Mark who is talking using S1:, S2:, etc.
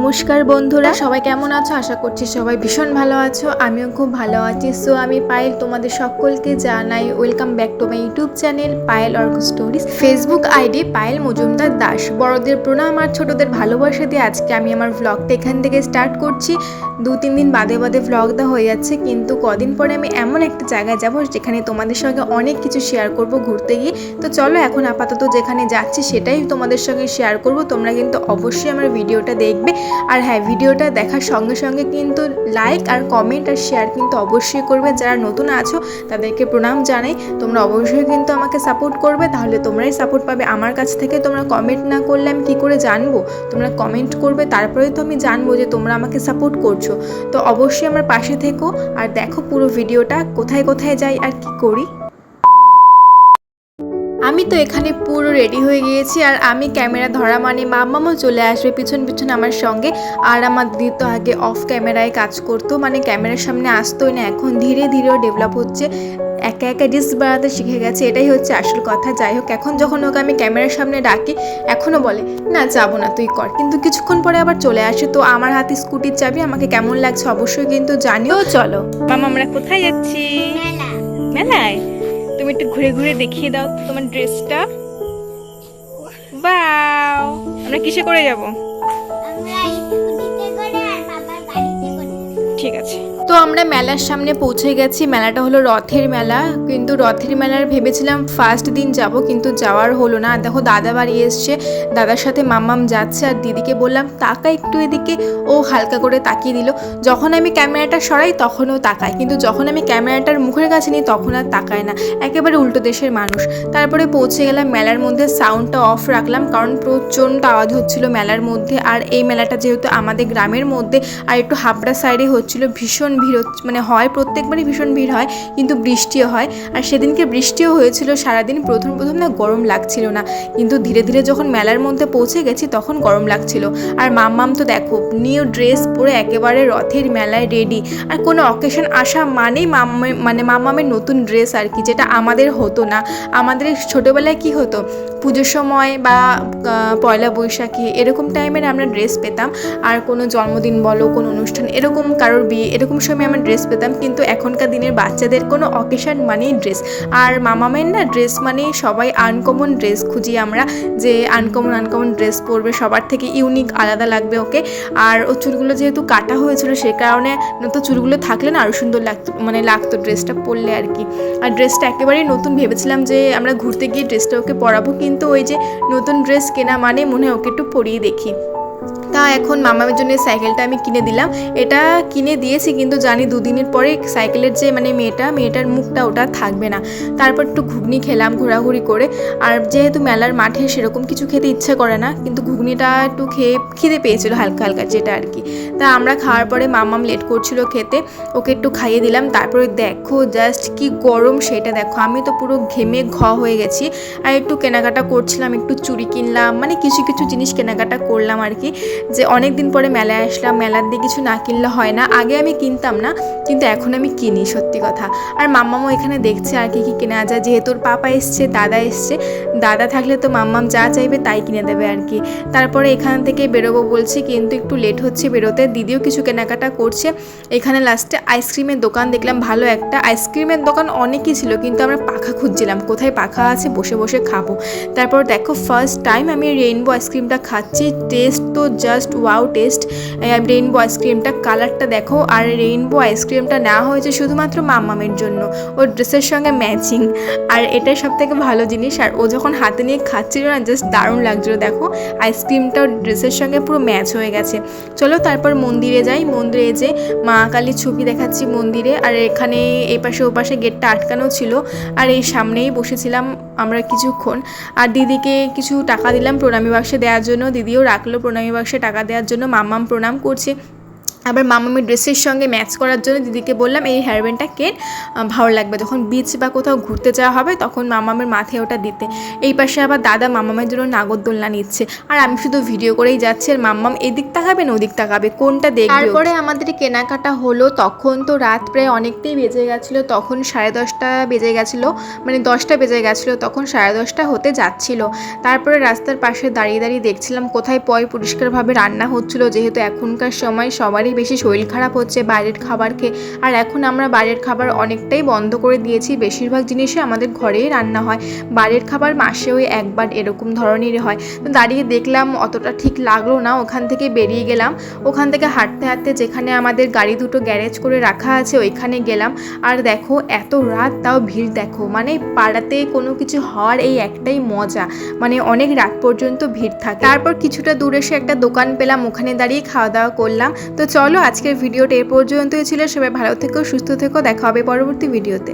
S1: নমস্কার বন্ধুরা। সবাই কেমন আছো? আশা করছি সবাই ভীষণ ভালো আছো। আমিও খুব ভালো আছি। সো আমি পায়েল তোমাদের সকলকে জানাই welcome back to my YouTube channel Payel Arko stories. Facebook ID Payel Majumdar Das. বড়দের প্রণাম আর ছোটদের ভালোবাসা দিয়ে আজকে আমি আমার ভ্লগটা এখান থেকে স্টার্ট করছি। দু তিন দিন বাদে বাদে ভ্লগটা হয়ে যাচ্ছে, কিন্তু কদিন পরে আমি এমন একটা জায়গায় যাব যেখানে তোমাদের সঙ্গে অনেক কিছু শেয়ার করব ঘুরতে গিয়ে। তো চলো এখন আপাতত যেখানে যাচ্ছি সেটাই তোমাদের সঙ্গে শেয়ার করব। তোমরা কিন্তু অবশ্যই আমার ভিডিওটা দেখবে। আর হ্যাঁ ভিডিওটা দেখার সঙ্গে সঙ্গে কিন্তু লাইক আর কমেন্ট আর শেয়ার কিন্তু অবশ্যই করবে। যারা নতুন আছো, তাদেরকে প্রণাম জানাই। তোমরা অবশ্যই কিন্তু আমাকে সাপোর্ট করবে। তাহলে তোমরাই সাপোর্ট পাবে। আমার কাছ থেকে তোমরা কমেন্ট না করলে আমি কী করে জানব? তোমরা কমেন্ট করবে, তারপরেই তো আমি জানব যে তোমরা আমাকে সাপোর্ট করছ। তো অবশ্যই আমার পাশে থেকো। আর দেখো পুরো ভিডিওটা কোথায় কোথায় যাই আর কি করি। আমি তো এখানে পুরো রেডি হয়ে গিয়েছি আর আমি ক্যামেরা ধরা মানে মাম্মামও চলে আসবে পিছন পিছন আমার সঙ্গে। আর আমার দিদি তো আগে অফ ক্যামেরায় কাজ করতো মানে ক্যামেরার সামনে আসতোই না এখন ধীরে ধীরেও ডেভেলপ হচ্ছে। একা একা ডিস বাড়াতে শিখে গেছে এটাই হচ্ছে আসল কথা। যাই হোক এখন যখন ওকে আমি ক্যামেরার সামনে ডাকি এখনও বলে না যাব না তুই কর। কিন্তু কিছুক্ষণ পরে আবার চলে আসে তো আমার হাতে স্কুটির চাবি আমাকে কেমন লাগছে অবশ্যই কিন্তু জানিও। চলো।
S2: মামা আমরা কোথায় যাচ্ছি? মেলায়? তুমি একটু ঘুরে ঘুরে দেখিয়ে দাও তোমার ড্রেসটা। বাও আমরা কিসে করে যাব? ঠিক আছে।
S1: তো আমরা মেলার সামনে পৌঁছে গেছি। মেলাটা হলো রথের মেলা। কিন্তু রথের মেলার ভেবেছিলাম ফার্স্ট দিন যাব, কিন্তু যাওয়ার হলো না। দেখো, দাদা বাড়ি এসছে। দাদার সাথে মাম্মাম যাচ্ছে আর দিদিকে বললাম, তাকা একটু এদিকে। ও হালকা করে তাকিয়ে দিল। যখন আমি ক্যামেরাটা সরাই, তখনও তাকায়। কিন্তু যখন আমি ক্যামেরাটার মুখের কাছে নিই, তখন আর তাকায় না। একেবারে উল্টো দেশের মানুষ। তারপরে পৌঁছে গেলাম, মেলার মধ্যে সাউন্ডটা অফ রাখলাম, কারণ প্রচণ্ড আওয়াজ হচ্ছিল মেলার মধ্যে। আর এই মেলাটা যেহেতু আমাদের গ্রামের মধ্যে, আর একটু হাবড়া সাইডে হচ্ছিল, ভীষণ ভিড় মানে হয়, প্রত্যেকবারই ভীষণ ভিড় হয়, কিন্তু বৃষ্টিও হয়। আর সেদিনকে বৃষ্টিও হয়েছিল, সারাদিন প্রথম প্রথম না গরম লাগছিল না। কিন্তু ধীরে ধীরে যখন মেলার মধ্যে পৌঁছে গেছি, তখন গরম লাগছিল। আর মাম্মাম তো দেখো, নিউ ড্রেস পরে একেবারে রথের মেলায় রেডি আর কোনো অকেশন আসা মানেই মাম্মা মানে মাম্মামের নতুন ড্রেস আর কি, যেটা আমাদের হতো না। আমাদের ছোটোবেলায় কি হতো, পুজোর সময় বা পয়লা বৈশাখী, এরকম টাইমের আমরা ড্রেস পেতাম। আর কোনো জন্মদিন বলো, কোনো অনুষ্ঠান, এরকম কারোর বিয়ে, এরকম সময় আমরা ড্রেস পেতাম, কিন্তু এখনকার দিনের বাচ্চাদের কোনো অকেশন মানেই ড্রেস আর মামামের না ড্রেস মানে সবাই আনকমন ড্রেস খুঁজি আমরা, যে আনকমন আনকমন ড্রেস পরবে, সবার থেকে ইউনিক আলাদা লাগবে ওকে। আর ও চুলগুলো যেহেতু কাটা হয়েছিল, সে কারণে তো চুলগুলো থাকলে না আরও সুন্দর লাগতো মানে লাগতো ড্রেসটা পরলে আর কি। আর ড্রেসটা একেবারেই নতুন, ভেবেছিলাম যে আমরা ঘুরতে গিয়ে ড্রেসটা ওকে পরাবো, কিন্তু ওই যে নতুন ড্রেস কেনা মানে মনে হয় ওকে একটু পরিয়ে দেখি। তা এখন মামামের জন্য সাইকেলটা আমি কিনে দিলাম। এটা কিনে দিয়েছি কিন্তু জানি দুদিনের পরে সাইকেলের যে মানে মেয়েটা, মেয়েটার মুখটা ওটা থাকবে না। তারপর একটু ঘুগনি খেলাম ঘোরাঘুরি করে। আর যেহেতু মেলার মাঠে সেরকম কিছু খেতে ইচ্ছে করে না, কিন্তু ঘুগনিটা একটু খেয়ে খিদে পেয়েছিল হালকা হালকা যেটা আর কি। তা আমরা খাওয়ার পরে মামাম লেট করছিল খেতে, ওকে একটু খাইয়ে দিলাম। তারপরে দেখো জাস্ট কি গরম সেটা দেখো। আমি তো পুরো ঘেমে ঘ হয়ে গেছি। আর একটু কেনাকাটা করছিলাম, একটু চুরি কিনলাম মানে কিছু কিছু জিনিস কেনাকাটা করলাম আর কি। যে অনেক দিন পরে মেলায় আসলাম, মেলার দিয়ে কিছু না কিনলে হয় না। আগে আমি কিনতাম না, কিন্তু এখন আমি কিনি, সত্যি কথা। আর মাম্মামও এখানে দেখছে আর কি কি কেনা যায়। যেহেতু পাপা এসছে, দাদা এসছে, দাদা থাকলে তো মাম্মাম যা চাইবে তাই কিনে দেবে আর কি। তারপরে এখান থেকে বেরোবো বলছি, কিন্তু একটু লেট হচ্ছে বেরোতে। দিদিও কিছু কেনাকাটা করছে। এখানে লাস্টে আইসক্রিমের দোকান দেখলাম, ভালো একটা। আইসক্রিমের দোকান অনেকই ছিল, কিন্তু আমরা পাখা খুঁজছিলাম, কোথায় পাখা আছে বসে বসে খাব। তারপর দেখো ফার্স্ট টাইম আমি রেইনবো আইসক্রিমটা খাচ্ছি টেস্ট তো জাস্ট ওয়াও টেস্ট রেইনবো আইসক্রিমটা কালারটা দেখো, আর রেইনবো আইসক্রিমটা নেওয়া হয়েছে শুধুমাত্র মাম্মামের জন্য। ওর ড্রেসের সঙ্গে ম্যাচিং আর এটাই সব থেকে ভালো জিনিস, আর ও যখন হাতে নিয়ে খাচ্ছিল না জাস্ট দারুণ লাগছিল, দেখো। আইসক্রিমটা ওর ড্রেসের সঙ্গে পুরো ম্যাচ হয়ে গেছে। চলো তারপর মন্দিরে যাই। মন্দিরে যে মা কালীর ছবি দেখাচ্ছি মন্দিরে, আর এখানে এই পাশে ও পাশে গেটটা আটকানো ছিল, আর এই সামনেই বসেছিলাম আমরা কিছুক্ষণ। আর দিদিকে কিছু টাকা দিলাম প্রণামী বাক্সে দেওয়ার জন্য। দিদিও রাখল প্রণামী বাক্সে টাকা দেওয়ার জন্য মাম্মাম প্রণাম করছে। আবার মামামের ড্রেসের সঙ্গে ম্যাচ করার জন্য দিদিকে বললাম, এই হেয়ার ব্যান্ডটা কেন ভালো লাগবে। যখন বিচ বা কোথাও ঘুরতে যাওয়া হবে, তখন মামামের মাথায় ওটা দিতে। এই পাশে আবার দাদা মামামের জন্য নাগরদোলনা নিচ্ছে। আর আমি শুধু ভিডিও করেই যাচ্ছি, আর মাম্মাম এদিক তাকাবে না ওদিক তাকাবে, কোনটা দেখবে? তারপরে আমাদের কেনাকাটা হলো, তখন তো রাত প্রায় অনেকটাই বেজে গেছিল, তখন সাড়ে দশটা বেজে গেছিল মানে দশটা বেজে গেছিল, তখন সাড়ে দশটা হতে যাচ্ছিল। তারপরে রাস্তার পাশে দাঁড়িয়ে দাঁড়িয়ে দেখছিলাম কোথায় পয় পরিষ্কারভাবে রান্না হচ্ছিল, যেহেতু এখনকার সময় সবারই বেশি শরীর খারাপ হচ্ছে, বাইরের খাবার খেয়ে আর এখন আমরা বাইরের খাবার অনেকটাই বন্ধ করে দিয়েছি। বেশিরভাগ জিনিসই আমাদের ঘরেই রান্না হয়। বাইরের খাবার মাসেও একবার এরকম ধরনেরই হয়। তো দাঁড়িয়ে দেখলাম, অতটা ঠিক লাগল না। ওখান থেকে বেরিয়ে গেলাম। ওখান থেকে হাঁটতে হাঁটতে যেখানে আমাদের গাড়ি দুটো গ্যারেজ করে রাখা আছে, ওইখানে গেলাম। আর দেখো, এত রাত, তাও ভিড় দেখো। মানে পাড়াতে কোনো কিছু হওয়ার এই একটাই মজা। মানে অনেক রাত পর্যন্ত ভিড় থাকে। তারপর কিছুটা দূরে এসে একটা দোকান পেলাম। ওখানে দাঁড়িয়ে খাওয়া দাওয়া করলাম। তো চলো, আজকের ভিডিওটা এ পর্যন্তই ছিল। সবাই ভালো থেকো, সুস্থ থেকো, দেখা হবে পরবর্তী ভিডিওতে।